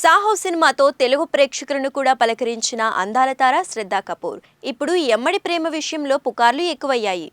సాహో సినిమాతో తెలుగు ప్రేక్షకులను కూడా పలకరించిన అందాల తార శ్రద్ధా కపూర్. ఇప్పుడు ఎమ్మడి ప్రేమ విషయంలో పుకార్లు ఎక్కువయ్యాయి.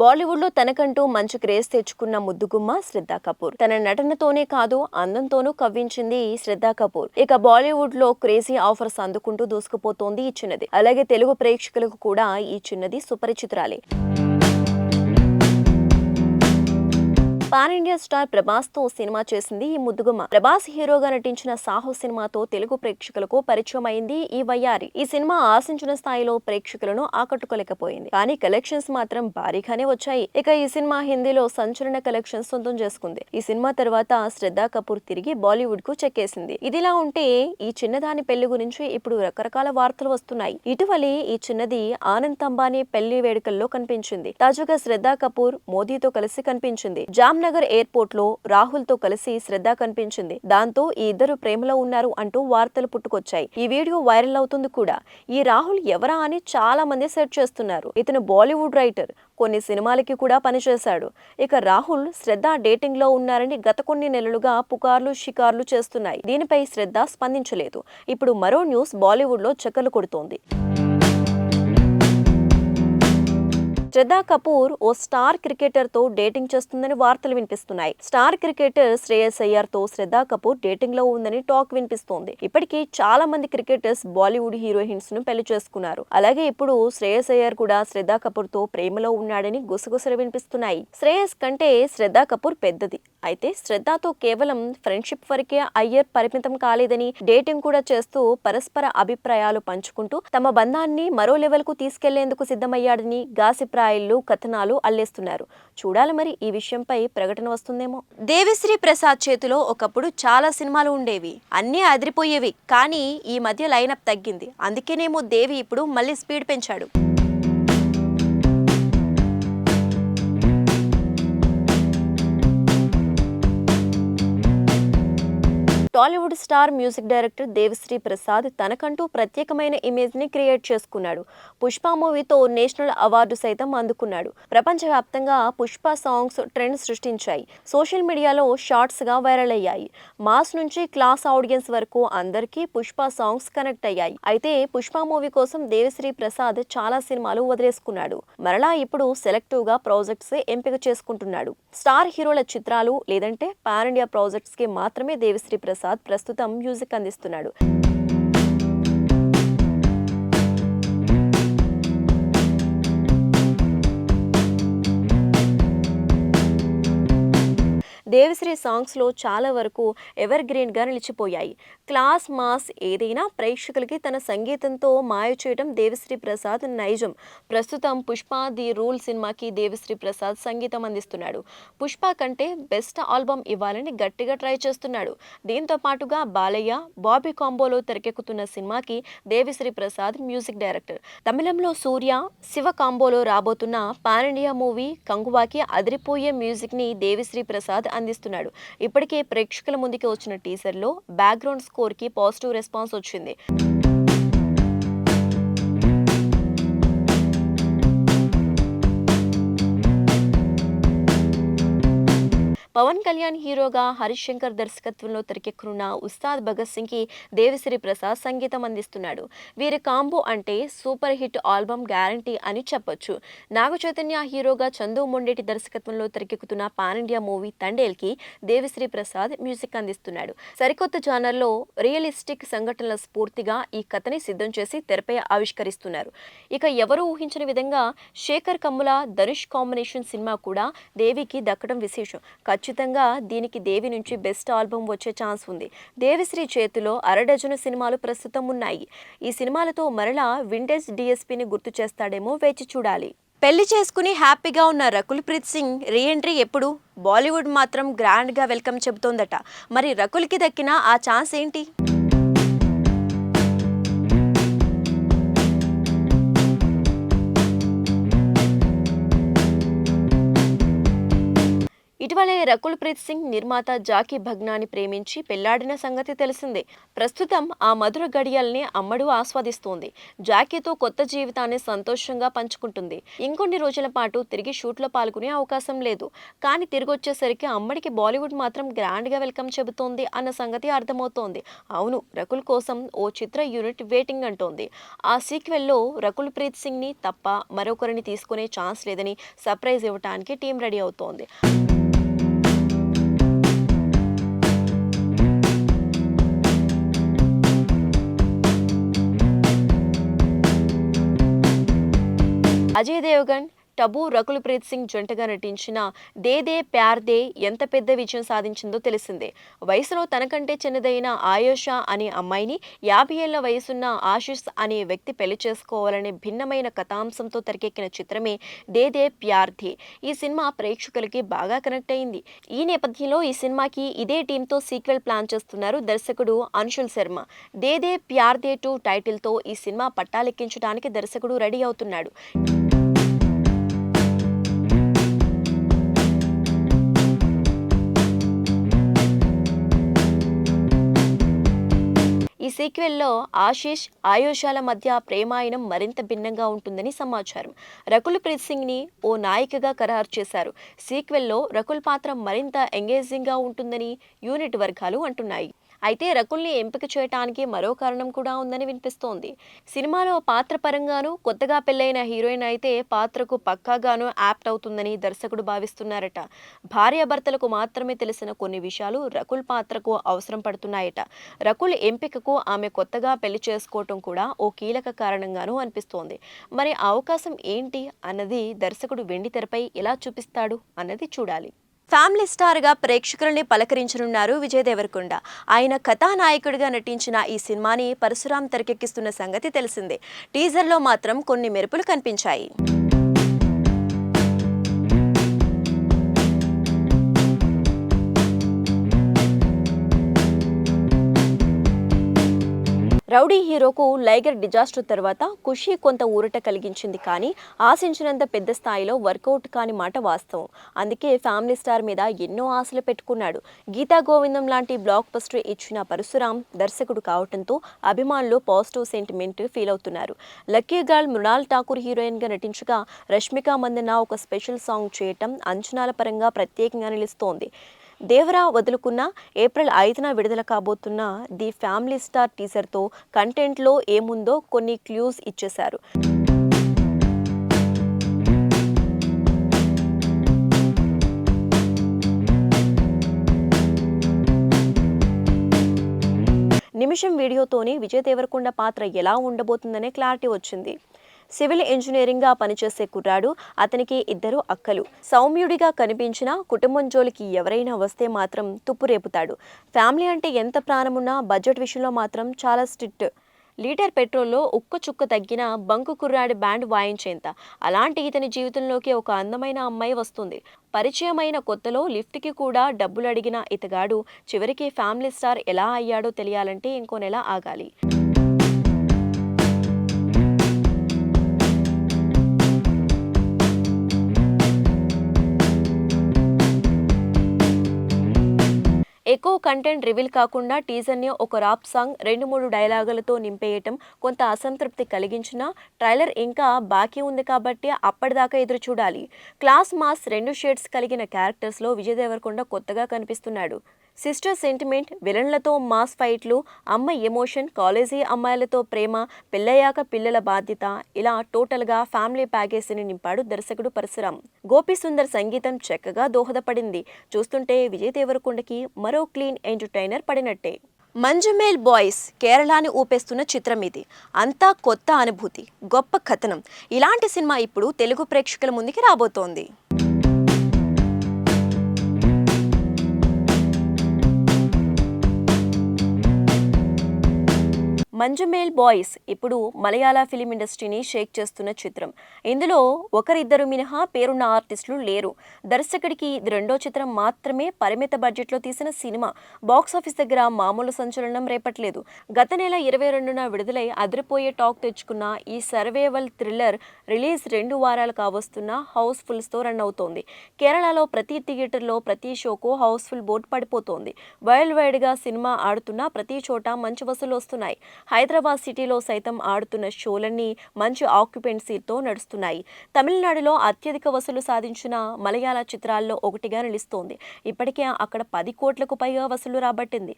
బాలీవుడ్లో తనకంటూ మంచి క్రేజ్ తెచ్చుకున్న ముద్దుగుమ్మ శ్రద్ధా కపూర్. తన నటనతోనే కాదు అందంతోనూ కవ్వించింది ఈ శ్రద్ధా కపూర్. ఇక బాలీవుడ్లో క్రేజీ ఆఫర్స్ అందుకుంటూ దూసుకుపోతోంది ఈ చిన్నది. అలాగే తెలుగు ప్రేక్షకులకు కూడా ఈ చిన్నది సుపరిచితురాలే. పాన్ ఇండియా స్టార్ ప్రభాస్తో సినిమా చేసింది ఈ ముద్దుగుమ్మ. ప్రభాస్ హీరోగా నటించిన సాహో సినిమాతో తెలుగు ప్రేక్షకులకు పరిచయం అయింది ఈ వయ్యారి. ఈ సినిమా ఆశించిన స్థాయిలో ప్రేక్షకులను ఆకట్టుకోలేకపోయింది. కానీ కలెక్షన్స్ మాత్రం భారీగానే వచ్చాయి. ఇక ఈ సినిమా హిందీలో సంచలన కలెక్షన్స్ సొంతం చేసుకుంది. ఈ సినిమా తర్వాత శ్రద్ధా కపూర్ తిరిగి బాలీవుడ్కు చెక్కేసింది. ఇదిలా ఉంటే ఈ చిన్నదాని పెళ్ళి గురించి ఇప్పుడు రకరకాల వార్తలు వస్తున్నాయి. ఇటీవలే ఈ చిన్నది ఆనంద్ అంబానీ పెళ్ళి వేడుకల్లో కనిపించింది. తాజాగా శ్రద్ధా కపూర్ మోదీతో కలిసి కనిపించింది. జామ్ నగర్ ఎయిర్పోర్ట్లో రాహుల్తో కలిసి శ్రద్ధ కనిపించింది. దాంతో ఈ ఇద్దరు ప్రేమలో ఉన్నారు అంటూ వార్తలు పుట్టుకొచ్చాయి. ఈ వీడియో వైరల్ అవుతుంది కూడా. ఈ రాహుల్ ఎవరా అని చాలా మంది సెర్చ్ చేస్తున్నారు. ఇతను బాలీవుడ్ రైటర్. కొన్ని సినిమాలకి కూడా పనిచేశాడు. ఇక రాహుల్ శ్రద్ధ డేటింగ్లో ఉన్నారని గత కొన్ని నెలలుగా పుకార్లు షికార్లు చేస్తున్నాయి. దీనిపై శ్రద్ధ స్పందించలేదు. ఇప్పుడు మరో న్యూస్ బాలీవుడ్లో చక్కర్లు కొడుతోంది. శ్రద్ధా కపూర్ ఓ స్టార్ క్రికెటర్తో డేటింగ్ చేస్తుందని వార్తలు వినిపిస్తున్నాయి. స్టార్ క్రికెటర్ శ్రేయస్ అయ్యర్తో శ్రద్ధా కపూర్ డేటింగ్లో ఉందని టాక్ వినిపిస్తోంది. ఇప్పటికీ చాలా మంది క్రికెటర్స్ బాలీవుడ్ హీరోయిన్స్ను పెళ్ళి చేసుకున్నారు. అలాగే ఇప్పుడు శ్రేయస్ అయ్యర్ కూడా శ్రద్ధా కపూర్తో ప్రేమలో ఉన్నాడని గుసగుసలు వినిపిస్తున్నాయి. శ్రేయస్ కంటే శ్రద్ధా కపూర్ పెద్దది. అయితే శ్రద్ధతో కేవలం ఫ్రెండ్షిప్ వరకే అయ్యర్ పరిమితం కాలేదని డేటింగ్ కూడా చేస్తూ పరస్పర అభిప్రాయాలు పంచుకుంటూ తమ బంధాన్ని మరో లెవెల్కు తీసుకెళ్ళేందుకు సిద్ధమయ్యాడని గాసిప్రాయిలు కథనాలు అల్లేస్తున్నారు. చూడాలి మరి ఈ విషయంపై ప్రకటన వస్తుందేమో. దేవిశ్రీ ప్రసాద్ చేతిలో ఒకప్పుడు చాలా సినిమాలు ఉండేవి. అన్నీ అదిరిపోయేవి. కానీ ఈ మధ్య లైనప్ తగ్గింది. అందుకేనేమో దేవి ఇప్పుడు మళ్ళీ స్పీడ్ పెంచాడు. Tollywood star music director Devi Sri Prasad తనకంటూ ప్రత్యేకమైన ఇమేజ్ని క్రియేట్ చేసుకున్నాడు. పుష్ప మూవీతో నేషనల్ అవార్డు సైతం అందుకున్నాడు. ప్రపంచవ్యాప్తంగా పుష్ప సాంగ్స్ ట్రెండ్ సృష్టించాయి. సోషల్ మీడియాలో షార్ట్స్గా వైరల్ అయ్యాయి. మాస్ నుంచి క్లాస్ ఆడియన్స్ వరకు అందరికీ పుష్ప సాంగ్స్ కనెక్ట్ అయ్యాయి. అయితే పుష్ప మూవీ కోసం దేవిశ్రీ ప్రసాద్ చాలా సినిమాలు వదిలేసుకున్నాడు. మరలా ఇప్పుడు సెలెక్టివ్గా ప్రాజెక్ట్స్ ఎంపిక చేసుకుంటున్నాడు. స్టార్ హీరోల చిత్రాలు లేదంటే పాన్ ఇండియా ప్రాజెక్ట్స్కి మాత్రమే దేవిశ్రీ ప్రసాద్ ప్రస్తుతం మ్యూజిక్ అందిస్తున్నాడు. దేవిశ్రీ సాంగ్స్లో చాలా వరకు ఎవర్ గ్రీన్గా నిలిచిపోయాయి. క్లాస్ మాస్ ఏదైనా ప్రేక్షకులకి తన సంగీతంతో మాయ చేయడం దేవిశ్రీ ప్రసాద్ నైజం. ప్రస్తుతం పుష్ప ది రూల్ సినిమాకి దేవిశ్రీ ప్రసాద్ సంగీతం అందిస్తున్నాడు. పుష్ప కంటే బెస్ట్ ఆల్బమ్ ఇవ్వాలని గట్టిగా ట్రై చేస్తున్నాడు. దీంతో పాటుగా బాలయ్య బాబీ కాంబోలో తెరకెక్కుతున్న సినిమాకి దేవిశ్రీ ప్రసాద్ మ్యూజిక్ డైరెక్టర్. తమిళంలో సూర్య శివ కాంబోలో రాబోతున్న పాన్ ఇండియా మూవీ కంగువాకి అదిరిపోయే మ్యూజిక్ని దేవిశ్రీ ప్రసాద్ అందిస్తున్నాడు ఇప్పటికే ప్రేక్షకుల ముందుకి వచ్చిన టీజర్లో బ్యాక్గ్రౌండ్ స్కోర్కి పాజిటివ్ రెస్పాన్స్ వచ్చింది. పవన్ కళ్యాణ్ హీరోగా హరీష్ శంకర్ దర్శకత్వంలో తెరకెక్కున్న ఉస్తాద్ భగత్ సింగ్కి దేవిశ్రీ ప్రసాద్ సంగీతం అందిస్తున్నాడు. వీరి కాంబో అంటే సూపర్ హిట్ ఆల్బమ్ గ్యారంటీ అని చెప్పొచ్చు. నాగ చైతన్య హీరోగా చందు మొండేటి దర్శకత్వంలో తెరకెక్కుతున్న పాన్ ఇండియా మూవీ తండేల్కి దేవిశ్రీ ప్రసాద్ మ్యూజిక్ అందిస్తున్నాడు. సరికొత్త జానర్లో రియలిస్టిక్ సంఘటనల స్ఫూర్తిగా ఈ కథని సిద్ధం చేసి తెరపై ఆవిష్కరిస్తున్నారు. ఇక ఎవరూ ఊహించిన విధంగా శేఖర్ కమ్ముల ధనుష్ కాంబినేషన్ సినిమా కూడా దేవికి దక్కడం విశేషం. ఖచ్చితంగా దీనికి దేవి నుంచి బెస్ట్ ఆల్బమ్ వచ్చే ఛాన్స్ ఉంది. దేవిశ్రీ చేతిలో అరడజను సినిమాలు ప్రస్తుతం ఉన్నాయి. ఈ సినిమాలతో మరలా వింటేజ్ డిఎస్పీని గుర్తు చేస్తాడేమో వేచి చూడాలి. పెళ్ళి చేసుకుని హ్యాపీగా ఉన్న రకుల్ ప్రీత్ సింగ్ రీఎంట్రీ ఎప్పుడు? బాలీవుడ్ మాత్రం గ్రాండ్గా వెల్కమ్ చెబుతోందట. మరి రకుల్కి దక్కిన ఆ ఛాన్స్ ఏంటి? ఇటీవలే రకుల్ ప్రీత్ సింగ్ నిర్మాత జాకీ భగ్నాని ప్రేమించి పెళ్ళాడిన సంగతి తెలిసిందే. ప్రస్తుతం ఆ మధుర గడియల్ని అమ్మడు ఆస్వాదిస్తోంది. జాకీతో కొత్త జీవితాన్ని సంతోషంగా పంచుకుంటుంది. ఇంకొన్ని రోజుల పాటు తిరిగి షూట్లో పాల్గొనే అవకాశం లేదు. కానీ తిరిగి వచ్చేసరికి అమ్మడికి బాలీవుడ్ మాత్రం గ్రాండ్గా వెల్కమ్ చెబుతోంది అన్న సంగతి అర్థమవుతోంది. అవును రకుల్ కోసం ఓ చిత్ర యూనిట్ వెయిటింగ్ అంటోంది. ఆ సీక్వెల్లో రకుల్ ప్రీత్ సింగ్ని తప్ప మరొకరిని తీసుకునే ఛాన్స్ లేదని సర్ప్రైజ్ ఇవ్వటానికి టీం రెడీ అవుతోంది. అజయ్ దేవగన్ టబు రకుల్ ప్రీత్ సింగ్ జంటగా నటించిన దే దే ప్యార్ దే ఎంత పెద్ద విజయం సాధించిందో తెలిసిందే. వయసులో తనకంటే చిన్నదైన ఆయోష అనే అమ్మాయిని యాభై ఏళ్ళ వయసున్న ఆశిష్ అనే వ్యక్తి పెళ్ళి చేసుకోవాలనే భిన్నమైన కథాంశంతో తెరకెక్కిన చిత్రమే దే దే ప్యార్ దే. ఈ సినిమా ప్రేక్షకులకి బాగా కనెక్ట్ అయింది. ఈ నేపథ్యంలో ఈ సినిమాకి ఇదే టీంతో సీక్వెల్ ప్లాన్ చేస్తున్నారు దర్శకుడు అనుషుల్ శర్మ. దేదే ప్యార్ దే టూ టైటిల్తో ఈ సినిమా పట్టాలెక్కించడానికి దర్శకుడు రెడీ అవుతున్నాడు. సీక్వెల్లో ఆశీష్ ఆయుషాల మధ్య ప్రేమాయణం మరింత భిన్నంగా ఉంటుందని సమాచారం. రకుల్ ప్రీత్ సింగ్ని ఓ నాయికగా ఖరారు చేశారు. సీక్వెల్లో రకుల్ పాత్ర మరింత ఎంగేజింగ్గా ఉంటుందని యూనిట్ వర్గాలు అంటున్నాయి. అయితే రకుల్ని ఎంపిక చేయటానికి మరో కారణం కూడా ఉందని వినిపిస్తోంది. సినిమాలో పాత్ర పరంగాను కొత్తగా పెళ్ళైన హీరోయిన్ అయితే పాత్రకు పక్కాగాను యాప్ట్ అవుతుందని దర్శకుడు భావిస్తున్నారట. భార్యాభర్తలకు మాత్రమే తెలిసిన కొన్ని విషయాలు రకుల్ పాత్రకు అవసరం పడుతున్నాయట. రకుల్ ఎంపికకు ఆమె కొత్తగా పెళ్ళి చేసుకోవటం కూడా ఓ కీలక కారణంగాను అనిపిస్తోంది. మరి అవకాశం ఏంటి? అన్నది దర్శకుడు వెండి తెరపై ఎలా చూపిస్తాడు? అన్నది చూడాలి. ఫ్యామిలీ స్టార్గా ప్రేక్షకుల్ని పలకరించనున్నారు విజయ్ దేవరకొండ. ఆయన కథానాయకుడిగా నటించిన ఈ సినిమాని పరశురాం తెరకెక్కిస్తున్న సంగతి తెలిసిందే. టీజర్లో మాత్రం కొన్ని మెరుపులు కనిపించాయి. రౌడీ హీరోకు లైగర్ డిజాస్టర్ తర్వాత ఖుషి కొంత ఊరట కలిగించింది కానీ ఆశించినంత పెద్ద స్థాయిలో వర్కౌట్ కాని మాట వాస్తవం. అందుకే ఫ్యామిలీ స్టార్ మీద ఎన్నో ఆశలు పెట్టుకున్నాడు. గీతా గోవిందం లాంటి బ్లాక్ బస్టర్ ఇచ్చిన పరశురాం దర్శకుడు కావడంతో అభిమానులు పాజిటివ్ సెంటిమెంట్ ఫీల్ అవుతున్నారు. లక్కీ గర్ల్ మృణాల్ ఠాకూర్ హీరోయిన్గా నటించగా రష్మిక మందన ఒక స్పెషల్ సాంగ్ చేయటం అంచనాల పరంగా ప్రత్యేకంగా నిలుస్తోంది. దేవరా వదులుకున్న ఏప్రిల్ ఐదున విడుదల కాబోతున్న ది ఫ్యామిలీ స్టార్ టీజర్తో కంటెంట్లో ఏముందో కొన్ని క్లూస్ ఇచ్చేశారు. నిమిషం వీడియోతోనే విజయ్ దేవరకొండ పాత్ర ఎలా ఉండబోతుందనే క్లారిటీ వచ్చింది. సివిల్ ఇంజనీరింగ్గా పనిచేసే కుర్రాడు. అతనికి ఇద్దరు అక్కలు. సౌమ్యుడిగా కనిపించిన కుటుంబం జోలికి ఎవరైనా వస్తే మాత్రం తుప్పు రేపుతాడు. ఫ్యామిలీ అంటే ఎంత ప్రాణమున్నా బడ్జెట్ విషయంలో మాత్రం చాలా స్ట్రిక్ట్. లీటర్ పెట్రోల్లో ఉక్క చుక్క తగ్గిన బంకు కుర్రాడి బ్యాండ్ వాయించేంత. అలాంటి ఇతని జీవితంలోకి ఒక అందమైన అమ్మాయి వస్తుంది. పరిచయమైన కొత్తలో లిఫ్ట్కి కూడా డబ్బులు అడిగిన ఇతగాడు చివరికి ఫ్యామిలీ స్టార్ ఎలా అయ్యాడో తెలియాలంటే ఇంకో నెల ఆగాలి. ఎక్కువ కంటెంట్ రివీల్ కాకుండా టీజర్ని ఒక రాప్ సాంగ్ రెండు మూడు డైలాగులతో నింపేయటం కొంత అసంతృప్తి కలిగించినా ట్రైలర్ ఇంకా బాకీ ఉంది కాబట్టి అప్పటిదాకా ఎదురు చూడాలి. క్లాస్ మాస్ రెండు షేడ్స్ కలిగిన క్యారెక్టర్స్లో విజయ్ దేవరకొండ కొత్తగా కనిపిస్తున్నాడు. సిస్టర్ సెంటిమెంట్ విలన్లతో మాస్ ఫైట్లు అమ్మ ఎమోషన్ కాలేజీ అమ్మాయిలతో ప్రేమ పెళ్ళయ్యాక పిల్లల బాధ్యత ఇలా టోటల్గా ఫ్యామిలీ ప్యాకేజీని నింపాడు దర్శకుడు పరశురామ్ గోపిసుందర్ సంగీతం చక్కగా దోహదపడింది. చూస్తుంటే విజయ్ దేవరకొండకి మరో క్లీన్ ఎంటర్టైనర్ పడినట్టే. మంజుమేల్ బాయ్స్ కేరళని ఊపేస్తున్న చిత్రం ఇది. అంతా కొత్త అనుభూతి గొప్ప కథనం. ఇలాంటి సినిమా ఇప్పుడు తెలుగు ప్రేక్షకుల ముందుకి రాబోతోంది. మంజుమేల్ బాయ్స్ ఇప్పుడు మలయాళ ఫిలిం ఇండస్ట్రీని షేక్ చేస్తున్న చిత్రం. ఇందులో ఒకరిద్దరు మినహా పేరున్న ఆర్టిస్టులు లేరు. దర్శకుడికి ఇది రెండో చిత్రం మాత్రమే పరిమిత బడ్జెట్లో తీసిన సినిమా. బాక్సాఫీస్ దగ్గర మామూలు సంచలనం రేపట్లేదు. గత నెల ఇరవై రెండున విడుదలై అదిరిపోయే టాక్ తెచ్చుకున్న ఈ సర్వేవల్ థ్రిల్లర్ రిలీజ్ రెండు వారాలు కావస్తున్న హౌస్ఫుల్స్తో రన్ అవుతోంది. కేరళలో ప్రతి థియేటర్లో ప్రతి షోకు హౌస్ఫుల్ బోర్డు పడిపోతోంది. వరల్డ్ వైడ్గా సినిమా ఆడుతున్న ప్రతి చోట మంచి వసూలు వస్తున్నాయి. హైదరాబాద్ సిటీలో సైతం ఆడుతున్న షోలన్నీ మంచి ఆక్యుపెన్సీతో నడుస్తున్నాయి. తమిళనాడులో అత్యధిక వసూలు సాధించిన మలయాళ చిత్రాల్లో ఒకటిగా నిలుస్తోంది. ఇప్పటికే అక్కడ పది కోట్లకు పైగా వసూలు రాబట్టింది.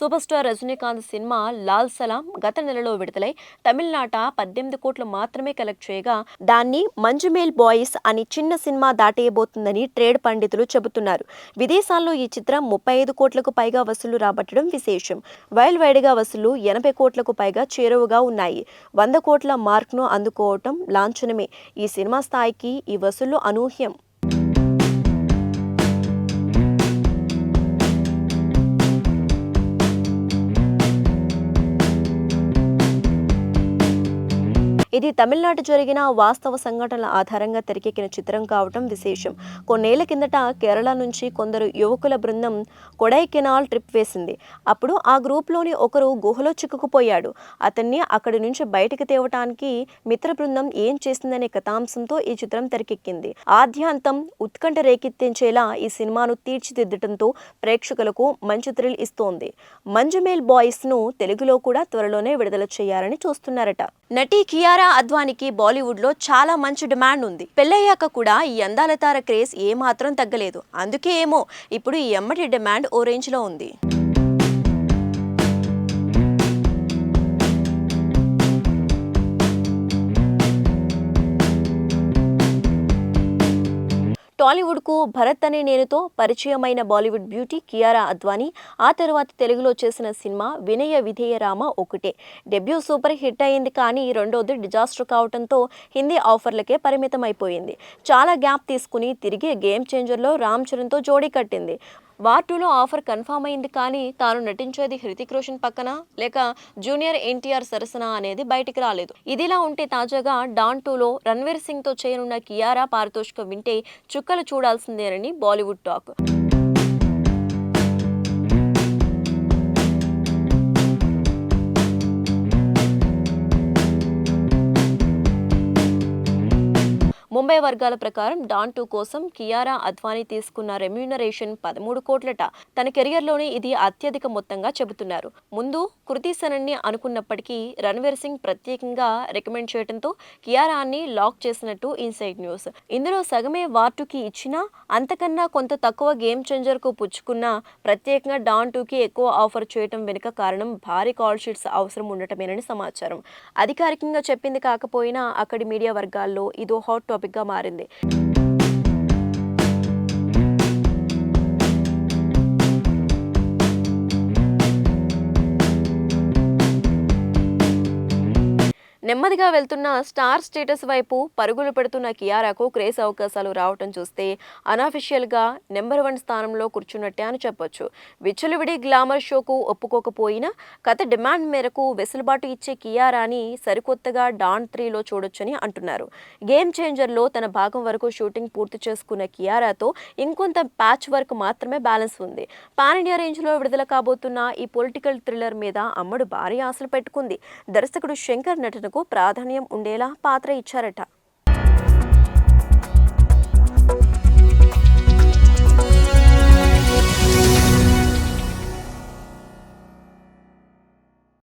Super star Rajinikanth cinema Lal Salaam గత నెలలో విడుదలై తమిళనాట పద్దెనిమిది కోట్లు మాత్రమే కలెక్ట్ చేయగా దాన్ని మంజుమేల్ బాయ్స్ అని చిన్న సినిమా దాటేయబోతుందని ట్రేడ్ పండితులు చెబుతున్నారు. విదేశాల్లో ఈ చిత్రం ముప్పై ఐదు కోట్లకు పైగా వసూలు రాబట్టడం విశేషం. వైల్డ్ వైడ్గా వసూలు ఎనభై కోట్లకు పైగా చేరువగా ఉన్నాయి. వంద కోట్ల మార్క్ను అందుకోవటం లాంఛనమే. ఈ సినిమా స్థాయికి ఈ వసూలు అనూహ్యం. ఇది తమిళనాడు జరిగిన వాస్తవ సంఘటనల ఆధారంగా తెరకెక్కిన చిత్రం కావటం విశేషం. కొన్నేళ్ళ కిందట కేరళ నుంచి కొందరు యువకుల బృందం కొడైకెనాల్ ట్రిప్ వేసింది. అప్పుడు ఆ గ్రూప్లోని ఒకరు గుహలో చిక్కుకుపోయాడు. అతన్ని అక్కడి నుంచి బయటకు తేవటానికి మిత్ర బృందం ఏం చేసిందనే కథాంశంతో ఈ చిత్రం తెరకెక్కింది. ఆద్యాంతం ఉత్కంఠ రేకెత్తించేలా ఈ సినిమాను తీర్చిదిద్దటంతో ప్రేక్షకులకు మంచి థ్రిల్ ఇస్తోంది. మంజుమేల్ బాయ్స్ను తెలుగులో కూడా త్వరలోనే విడుదల చేయాలని చూస్తున్నారట. నటి కియారా అద్వానికి బాలీవుడ్లో చాలా మంచి డిమాండ్ ఉంది. పెళ్ళయ్యాక కూడా ఈ అందాల తార క్రేజ్ ఏమాత్రం తగ్గలేదు. అందుకే ఏమో ఇప్పుడు ఈ ఎమ్మటి డిమాండ్ ఓ రేంజ్లో ఉంది. టాలీవుడ్కు భరత్ అనే నేనుతో పరిచయమైన బాలీవుడ్ బ్యూటీ కియారా అద్వానీ ఆ తర్వాత తెలుగులో చేసిన సినిమా వినయ విధేయ రామ ఒకటే. డెబ్యూ సూపర్ హిట్ అయింది కానీ రెండోది డిజాస్టర్ కావడంతో హిందీ ఆఫర్లకే పరిమితం అయిపోయింది చాలా గ్యాప్ తీసుకుని తిరిగి గేమ్ చేంజర్లో రామ్ చరణ్తో జోడీ కట్టింది. వార్ టూలో ఆఫర్ కన్ఫామ్ అయింది కానీ తాను నటించేది హృతిక్ రోషన్ పక్కన? లేక జూనియర్ ఎన్టీఆర్ సరసన అనేది బయటికి రాలేదు. ఇదిలా ఉంటే తాజాగా డాన్ టూలో రణ్వీర్ సింగ్తో చేయనున్న కియారా పారితోషికం వింటే చుక్కలు చూడాల్సిందేనని బాలీవుడ్ టాక్. ముంబై వర్గాల ప్రకారం డాన్ టూ కోసం కియారా అద్వానీ తీసుకున్న రెమ్యూనరేషన్ పదమూడు కోట్లట. తన కెరియర్లోనే ఇది అత్యధిక మొత్తంగా చెబుతున్నారు. ముందు కృతి సనన్ని అనుకున్నప్పటికీ రణ్వీర్ సింగ్ ప్రత్యేకంగా రికమెండ్ చేయడంతో కియారాన్ని లాక్ చేసినట్టు ఇన్సైడ్ న్యూస్. ఇందులో సగమే వార్టుకి ఇచ్చినా అంతకన్నా కొంత తక్కువ గేమ్ చేంజర్కు కు పుచ్చుకున్న ప్రత్యేకంగా డాన్ టూకి ఎక్కువ ఆఫర్ చేయటం వెనుక కారణం భారీ కాల్ షీట్స్ అవసరం ఉండటమేనని సమాచారం. అధికారికంగా చెప్పింది కాకపోయినా అక్కడి మీడియా వర్గాల్లో ఇదో హాట్ టాపిక్గా గా మారింది నెమ్మదిగా వెళ్తున్న స్టార్ స్టేటస్ వైపు పరుగులు పెడుతున్న కియారాకు క్రేజ్ అవకాశాలు రావటం చూస్తే అనఫిషియల్గా నెంబర్ వన్ స్థానంలో కూర్చున్నట్టే అని చెప్పొచ్చు. విచ్చలవిడి గ్లామర్ షోకు ఒప్పుకోకపోయినా కథ డిమాండ్ మేరకు వెసులుబాటు ఇచ్చే కియారాని సరికొత్తగా డాన్ త్రీలో చూడొచ్చని అంటున్నారు. గేమ్ చేంజర్లో తన భాగం వరకు షూటింగ్ పూర్తి చేసుకున్న కియారాతో ఇంకొంత ప్యాచ్ వర్క్ మాత్రమే బ్యాలెన్స్ ఉంది. పాన్ ఇండియా రేంజ్లో విడుదల కాబోతున్న ఈ పొలిటికల్ థ్రిల్లర్ మీద అమ్మడు భారీ ఆశలు పెట్టుకుంది. దర్శకుడు శంకర్ నటనకు ప్రాధాన్యం ఉండేలా పాత్ర ఇచ్చారట.